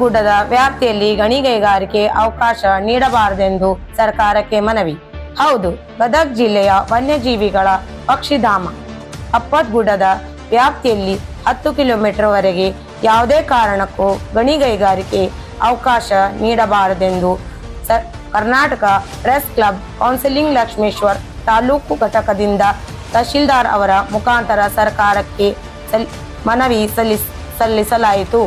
ಗುಡ್ಡದ ವ್ಯಾಪ್ತಿಯಲ್ಲಿ ಗಣಿಗೈಗಾರಿಕೆ ಅವಕಾಶ ನೀಡಬಾರದೆಂದು ಸರ್ಕಾರಕ್ಕೆ ಮನವಿ. ಹೌದು, ಗದಗ್ ಜಿಲ್ಲೆಯ ವನ್ಯಜೀವಿಗಳ ಪಕ್ಷಿಧಾಮ. ಅಪ್ಪತ್ಗುಡ್ಡದ ವ್ಯಾಪ್ತಿಯಲ್ಲಿ ಹತ್ತು ಕಿಲೋಮೀಟರ್ ವರೆಗೆ ಯಾವುದೇ ಕಾರಣಕ್ಕೂ ಗಣಿಗೈಗಾರಿಕೆ ಅವಕಾಶ ನೀಡಬಾರದೆಂದು Karnataka press club counselling Lakshmeshwar taluk ಘಟಕದಿಂದ ತಹಶೀಲ್ದಾರ್ ಅವರ ಮುಖಾಂತರ ಸರ್ಕಾರಕ್ಕೆ ಮನವಿ ಸಲ್ಲಿಸ್, ಸಲ್ಲಿಸಲಾಯಿತು.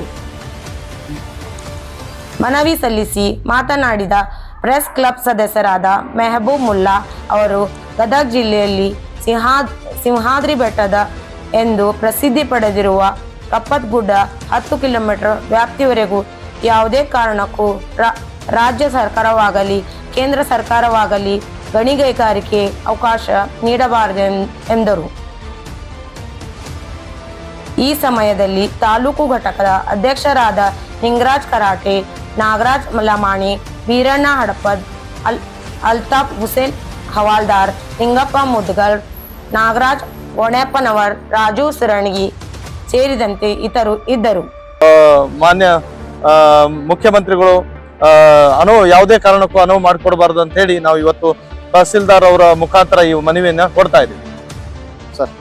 ಮನವಿ ಸಲ್ಲಿಸಿ ಮಾತನಾಡಿದ ಪ್ರೆಸ್ ಕ್ಲಬ್ ಸದಸ್ಯರಾದ ಮೆಹಬೂಬ್ ಮುಲ್ಲಾ ಅವರು, ಗದಗ ಜಿಲ್ಲೆಯಲ್ಲಿ ಸಿಂಹಾ, ಸಿಂಹಾದ್ರಿ ಬೆಟ್ಟದ ಎಂದು ಪ್ರಸಿದ್ಧಿ ಪಡೆದಿರುವ ಕಪ್ಪತ್ಗುಡ್ಡ ಹತ್ತು ಕಿಲೋಮೀಟರ್ ವ್ಯಾಪ್ತಿವರೆಗೂ ಯಾವುದೇ ಕಾರಣಕ್ಕೂ ರಾಜ್ಯ ಸರ್ಕಾರವಾಗಲಿ, ಕೇಂದ್ರ ಸರ್ಕಾರವಾಗಲಿ ಗಣಿಗೈಗಾರಿಕೆ ಅವಕಾಶ ನೀಡಬಾರದು ಎಂದರು. ಈ ಸಮಯದಲ್ಲಿ ತಾಲೂಕು ಘಟಕದ ಅಧ್ಯಕ್ಷರಾದ ನಿಂಗರಾಜ್ ಕರಾಟೆ ನಾಗರಾಜ್ ಮಲಮಾಣಿ ವೀರಣ್ಣ ಹಡಪದ್ ಅಲ್ ಅಲ್ತಾಫ್ ಹುಸೇನ್ ಹವಾಲ್ದಾರ್ ನಿಂಗಪ್ಪ ಮುದ್ಗಲ್ ನಾಗರಾಜ್ ಒಣೆಪ್ಪನವರ್ ರಾಜು ಸರಣಗಿ ಸೇರಿದಂತೆ ಇತರು ಇದ್ದರು. ಮಾನ್ಯ ಮುಖ್ಯಮಂತ್ರಿಗಳು ಅನುವು ಯಾವುದೇ ಕಾರಣಕ್ಕೂ ಅನುವು ಮಾಡಿಕೊಡಬಾರ್ದು ಅಂತ ಹೇಳಿ ನಾವು ಇವತ್ತು ತಹಸೀಲ್ದಾರ್ ಅವರ ಮುಖಾಂತರ ಈ ಮನವಿಯನ್ನ ಕೊಡ್ತಾ ಇದ್ದೀವಿ. ಸರ್.